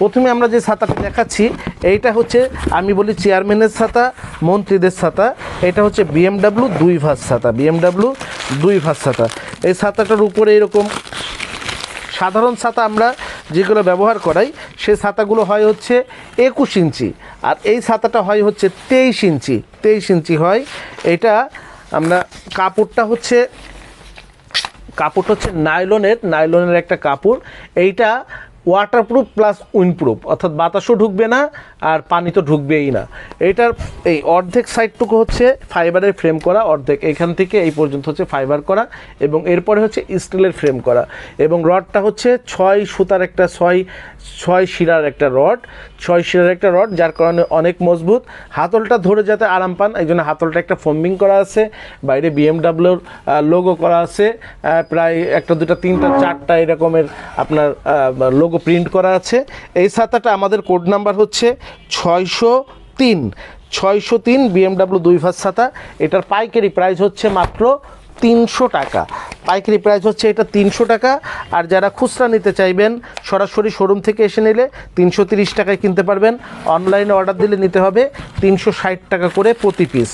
প্রথমে আমরা যে ছাতাটা দেখাচ্ছি, এইটা হচ্ছে আমি বলি চেয়ারম্যানের ছাতা, মন্ত্রীদের ছাতা। এটা হচ্ছে বিএমডাব্লিউ দুই ভাস ছাতা, বিএমডাব্লিউ দুই ভাস ছাতা। এই ছাতাটার উপরে এরকম সাধারণ ছাতা আমরা যেগুলো ব্যবহার করাই সেই ছাতাগুলো হয় হচ্ছে একুশ ইঞ্চি। আর এই ছাতাটা হয় হচ্ছে তেইশ ইঞ্চি। তেইশ ইঞ্চি হয়। এটা আমরা কাপড়টা হচ্ছে কাপড়টা হচ্ছে নাইলনের নাইলনের একটা কাপড়। এইটা ওয়াটারপ্রুফ প্লাস উইন্ডপ্রুফ অর্থাৎ বাতাসও ঢুকবে না আর পানি তো ঢুকবেই না। এটার এই অর্ধেক সাইডটুকু হচ্ছে ফাইবারের ফ্রেম করা, অর্ধেক এখান থেকে এই পর্যন্ত হচ্ছে ফাইবার করা এবং এরপরে হচ্ছে স্টিলের ফ্রেম করা। এবং রডটা হচ্ছে ছয় সুতার একটা, ছয় ছয় শিরার একটা রড, ছয় শিরার একটা রড, যার কারণে অনেক মজবুত। হাতলটা ধরে যাতে আরাম পান, এই জন্য হাতলটা একটা ফোমিং করা আছে, বাইরে বিএমডাব্লিউর লোগো করা আছে প্রায় একটা, দুটা, তিনটা, চারটা এরকমের আপনার লোগো প্রিন্ট করা আছে। এই ছাতাটা আমাদের কোড নাম্বার হচ্ছে ছয়শো তিন। ছয়শো তিন বিএমডাব্লিউ দুই ভাস ছাতা, এটার পাইকারি প্রাইস হচ্ছে মাত্র তিনশো টাকা। পাইকারি প্রাইস হচ্ছে এটা তিনশো টাকা। আর যারা খুচরা নিতে চাইবেন, সরাসরি শোরুম থেকে এসে নিলে তিনশো তিরিশ টাকায় কিনতে পারবেন। অনলাইনে অর্ডার দিলে নিতে হবে তিনশো ষাট টাকা করে প্রতি পিস।